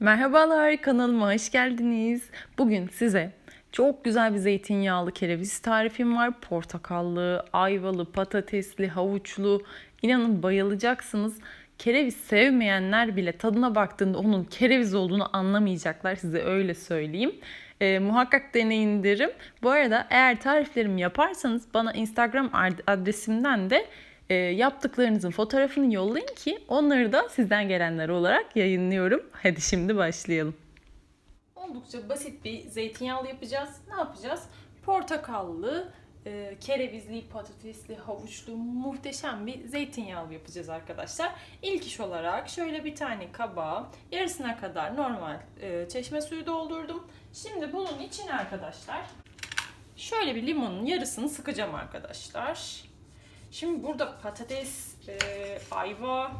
Merhabalar kanalıma hoş geldiniz. Bugün size çok güzel bir zeytinyağlı kereviz tarifim var. Portakallı, ayvalı, patatesli, havuçlu. İnanın bayılacaksınız. Kereviz sevmeyenler bile tadına baktığında onun kereviz olduğunu anlamayacaklar. Size öyle söyleyeyim. E, muhakkak deneyin derim. Bu arada eğer tariflerimi yaparsanız bana Instagram ad- adresimden de e, yaptıklarınızın fotoğrafını yollayın ki onları da sizden gelenler olarak yayınlıyorum. Hadi şimdi başlayalım. Oldukça basit bir zeytinyağlı yapacağız. Ne yapacağız? Portakallı, e, kerevizli, patatesli, havuçlu muhteşem bir zeytinyağlı yapacağız arkadaşlar. İlk iş olarak şöyle bir tane kaba yarısına kadar normal e, çeşme suyu doldurdum. Şimdi bunun için arkadaşlar şöyle bir limonun yarısını sıkacağım arkadaşlar. Şimdi burada patates, e, ayva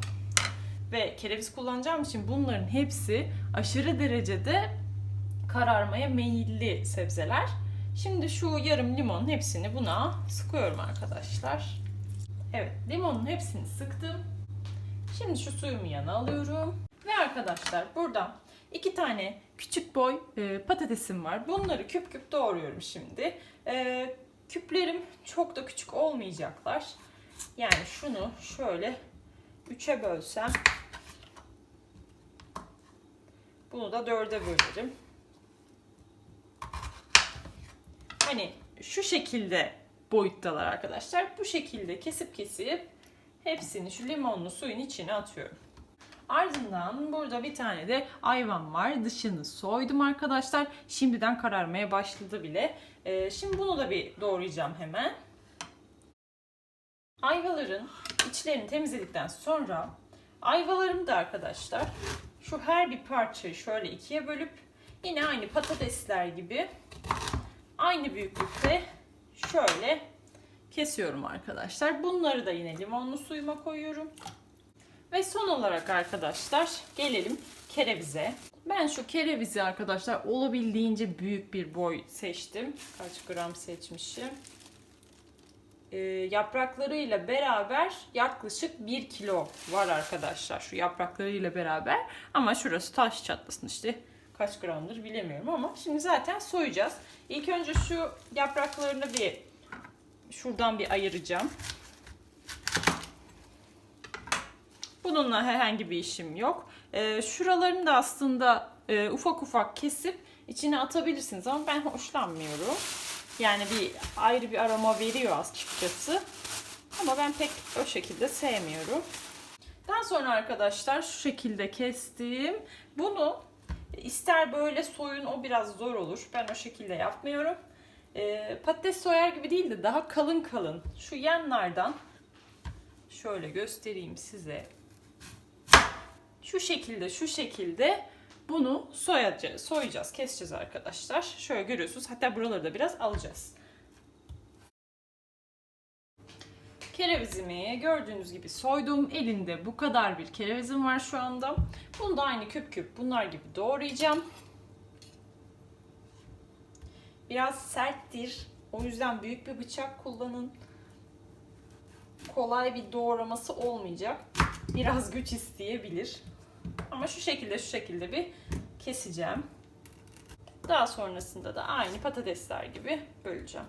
ve kereviz kullanacağım için bunların hepsi aşırı derecede kararmaya meyilli sebzeler. Şimdi şu yarım limonun hepsini buna sıkıyorum arkadaşlar. Evet, limonun hepsini sıktım. Şimdi şu suyumu yana alıyorum. Ve arkadaşlar burada iki tane küçük boy e, patatesim var. Bunları küp küp doğruyorum şimdi. E, küplerim çok da küçük olmayacaklar. Yani şunu şöyle üçe bölsem bunu da dörde bölerim. Hani şu şekilde boyuttalar arkadaşlar. Bu şekilde kesip kesip hepsini şu limonlu suyun içine atıyorum. Ardından burada bir tane de ayvan var. Dışını soydum arkadaşlar. Şimdiden kararmaya başladı bile. Ee, şimdi bunu da bir doğrayacağım hemen. Ayvaların içlerini temizledikten sonra ayvalarımı da arkadaşlar şu her bir parçayı şöyle ikiye bölüp yine aynı patatesler gibi aynı büyüklükte şöyle kesiyorum arkadaşlar. Bunları da yine limonlu suyuma koyuyorum. Ve son olarak arkadaşlar gelelim kerevize. Ben şu kerevizi arkadaşlar olabildiğince büyük bir boy seçtim. Kaç gram seçmişim? Ee, yapraklarıyla beraber yaklaşık 1 kilo var arkadaşlar şu yapraklarıyla beraber. Ama şurası taş çatlasın işte kaç gramdır bilemiyorum ama şimdi zaten soyacağız. İlk önce şu yapraklarını bir şuradan bir ayıracağım. Bununla herhangi bir işim yok. Ee, şuralarını da aslında e, ufak ufak kesip içine atabilirsiniz ama ben hoşlanmıyorum. Yani bir ayrı bir aroma veriyor açıkçası. Ama ben pek o şekilde sevmiyorum. Daha sonra arkadaşlar şu şekilde kestim. Bunu ister böyle soyun o biraz zor olur. Ben o şekilde yapmıyorum. Ee, patates soyar gibi değil de daha kalın kalın. Şu yanlardan şöyle göstereyim size. Şu şekilde şu şekilde bunu soyacağız, soyacağız, keseceğiz arkadaşlar. Şöyle görüyorsunuz. Hatta buraları da biraz alacağız. Kerevizimi gördüğünüz gibi soydum. Elinde bu kadar bir kerevizim var şu anda. Bunu da aynı küp küp bunlar gibi doğrayacağım. Biraz serttir. O yüzden büyük bir bıçak kullanın. Kolay bir doğraması olmayacak. Biraz güç isteyebilir. Ama şu şekilde şu şekilde bir keseceğim. Daha sonrasında da aynı patatesler gibi böleceğim.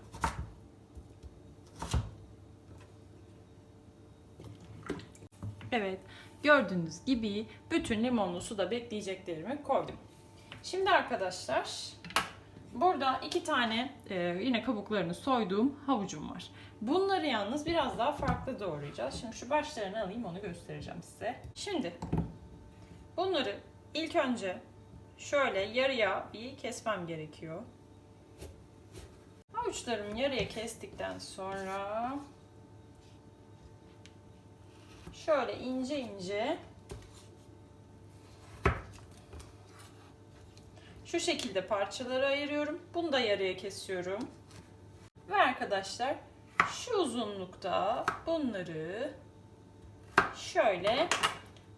Evet, gördüğünüz gibi bütün limonlu suda bekleyeceklerimi koydum. Şimdi arkadaşlar, burada iki tane e, yine kabuklarını soyduğum havucum var. Bunları yalnız biraz daha farklı doğrayacağız. Şimdi şu başlarını alayım onu göstereceğim size. Şimdi bunları ilk önce şöyle yarıya bir kesmem gerekiyor. Havuçlarımı yarıya kestikten sonra şöyle ince ince şu şekilde parçalara ayırıyorum. Bunu da yarıya kesiyorum. Ve arkadaşlar şu uzunlukta bunları şöyle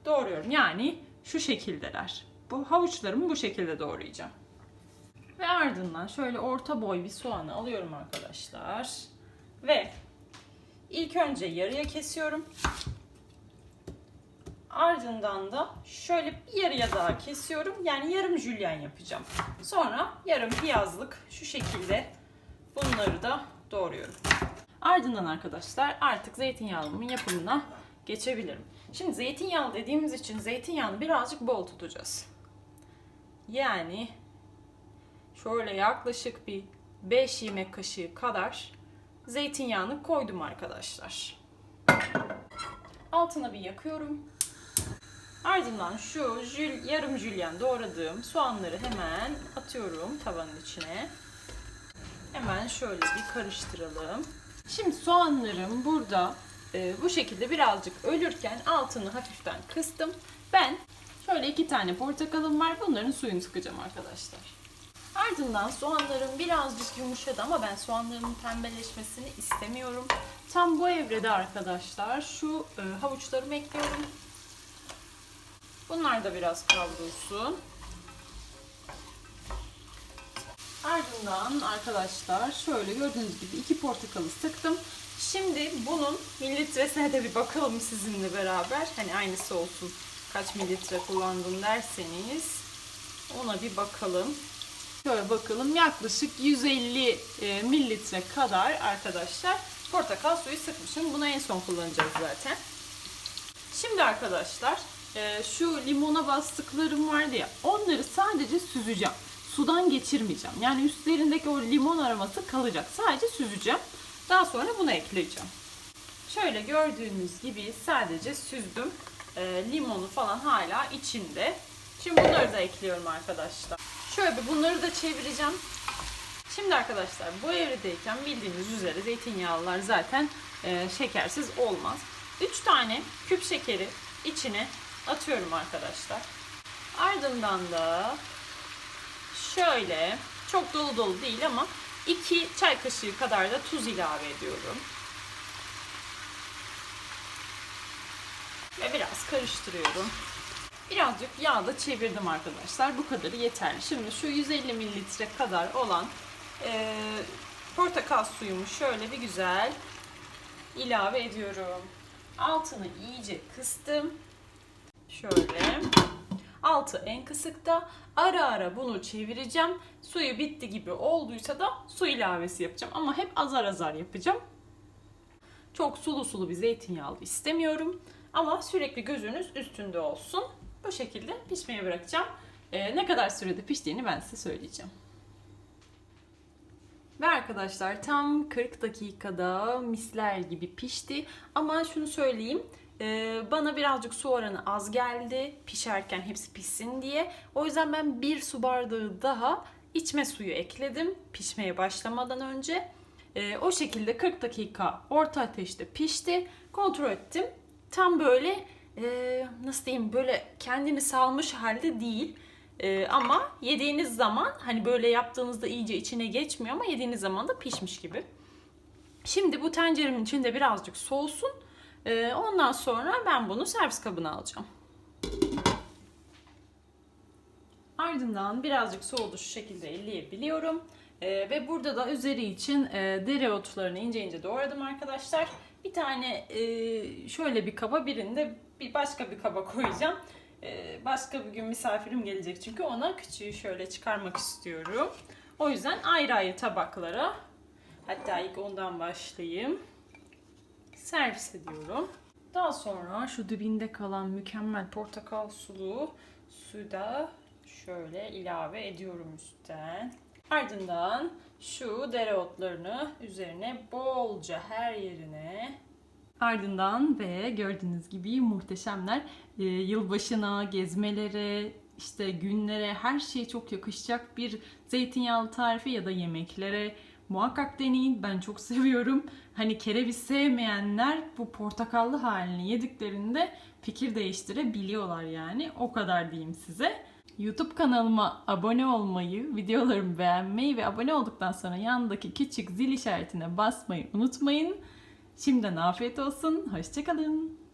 doğruyorum. Yani şu şekildeler. Bu havuçlarımı bu şekilde doğrayacağım. Ve ardından şöyle orta boy bir soğanı alıyorum arkadaşlar. Ve ilk önce yarıya kesiyorum. Ardından da şöyle bir yarıya daha kesiyorum. Yani yarım jülyen yapacağım. Sonra yarım piyazlık şu şekilde bunları da doğruyorum. Ardından arkadaşlar artık zeytinyağlımın yapımına geçebilirim. Şimdi zeytinyağlı dediğimiz için zeytinyağını birazcık bol tutacağız. Yani şöyle yaklaşık bir 5 yemek kaşığı kadar zeytinyağını koydum arkadaşlar. Altına bir yakıyorum. Ardından şu jül, yarım jülyen doğradığım soğanları hemen atıyorum tavanın içine. Hemen şöyle bir karıştıralım. Şimdi soğanlarım burada e, bu şekilde birazcık ölürken altını hafiften kıstım. Ben şöyle iki tane portakalım var. Bunların suyunu sıkacağım arkadaşlar. Ardından soğanlarım birazcık yumuşadı ama ben soğanlarımın pembeleşmesini istemiyorum. Tam bu evrede arkadaşlar şu e, havuçlarımı ekliyorum. Bunlar da biraz kavrulsun. Ardından arkadaşlar şöyle gördüğünüz gibi iki portakalı sıktım. Şimdi bunun mililitresine de bir bakalım sizinle beraber. Hani aynısı olsun kaç mililitre kullandım derseniz ona bir bakalım. Şöyle bakalım yaklaşık 150 e, mililitre kadar arkadaşlar portakal suyu sıkmışım. Bunu en son kullanacağız zaten. Şimdi arkadaşlar e, şu limona bastıklarım vardı ya onları sadece süzeceğim. Sudan geçirmeyeceğim. Yani üstlerindeki o limon aroması kalacak. Sadece süzeceğim. Daha sonra bunu ekleyeceğim. Şöyle gördüğünüz gibi sadece süzdüm. E, limonu falan hala içinde. Şimdi bunları da ekliyorum arkadaşlar. Şöyle bir bunları da çevireceğim. Şimdi arkadaşlar bu evredeyken bildiğiniz üzere zeytinyağlılar zaten e, şekersiz olmaz. 3 tane küp şekeri içine atıyorum arkadaşlar. Ardından da şöyle çok dolu dolu değil ama 2 çay kaşığı kadar da tuz ilave ediyorum. Ve biraz karıştırıyorum. Birazcık yağda çevirdim arkadaşlar. Bu kadarı yeterli. Şimdi şu 150 mililitre kadar olan e, portakal suyumu şöyle bir güzel ilave ediyorum. Altını iyice kıstım. Şöyle. Altı en kısıkta. Ara ara bunu çevireceğim. Suyu bitti gibi olduysa da su ilavesi yapacağım. Ama hep azar azar yapacağım. Çok sulu sulu bir zeytinyağlı istemiyorum. Ama sürekli gözünüz üstünde olsun. Bu şekilde pişmeye bırakacağım. Ee, ne kadar sürede piştiğini ben size söyleyeceğim. Ve arkadaşlar tam 40 dakikada misler gibi pişti. Ama şunu söyleyeyim. E, Bana birazcık su oranı az geldi pişerken hepsi pişsin diye. O yüzden ben bir su bardağı daha içme suyu ekledim pişmeye başlamadan önce. E, O şekilde 40 dakika orta ateşte pişti. Kontrol ettim. Tam böyle e, nasıl diyeyim böyle kendini salmış halde değil. Ee, ama yediğiniz zaman hani böyle yaptığınızda iyice içine geçmiyor ama yediğiniz zaman da pişmiş gibi. Şimdi bu tenceremin içinde birazcık soğusun. Ee, ondan sonra ben bunu servis kabına alacağım. Ardından birazcık soğudu şu şekilde elleyebiliyorum. Ee, ve burada da üzeri için e, dereotlarını ince ince doğradım arkadaşlar. Bir tane e, şöyle bir kaba birinde bir başka bir kaba koyacağım. Ee, başka bir gün misafirim gelecek çünkü ona küçüğü şöyle çıkarmak istiyorum. O yüzden ayrı ayrı tabaklara hatta ilk ondan başlayayım. Servis ediyorum. Daha sonra şu dibinde kalan mükemmel portakal sulu suyu da şöyle ilave ediyorum üstten. Ardından şu dereotlarını üzerine bolca her yerine Ardından ve gördüğünüz gibi muhteşemler. Ee, yılbaşına, gezmelere, işte günlere her şeye çok yakışacak bir zeytinyağlı tarifi ya da yemeklere muhakkak deneyin. Ben çok seviyorum. Hani kereviz sevmeyenler bu portakallı halini yediklerinde fikir değiştirebiliyorlar yani. O kadar diyeyim size. YouTube kanalıma abone olmayı, videolarımı beğenmeyi ve abone olduktan sonra yanındaki küçük zil işaretine basmayı unutmayın. Şimdiden afiyet olsun. Hoşçakalın.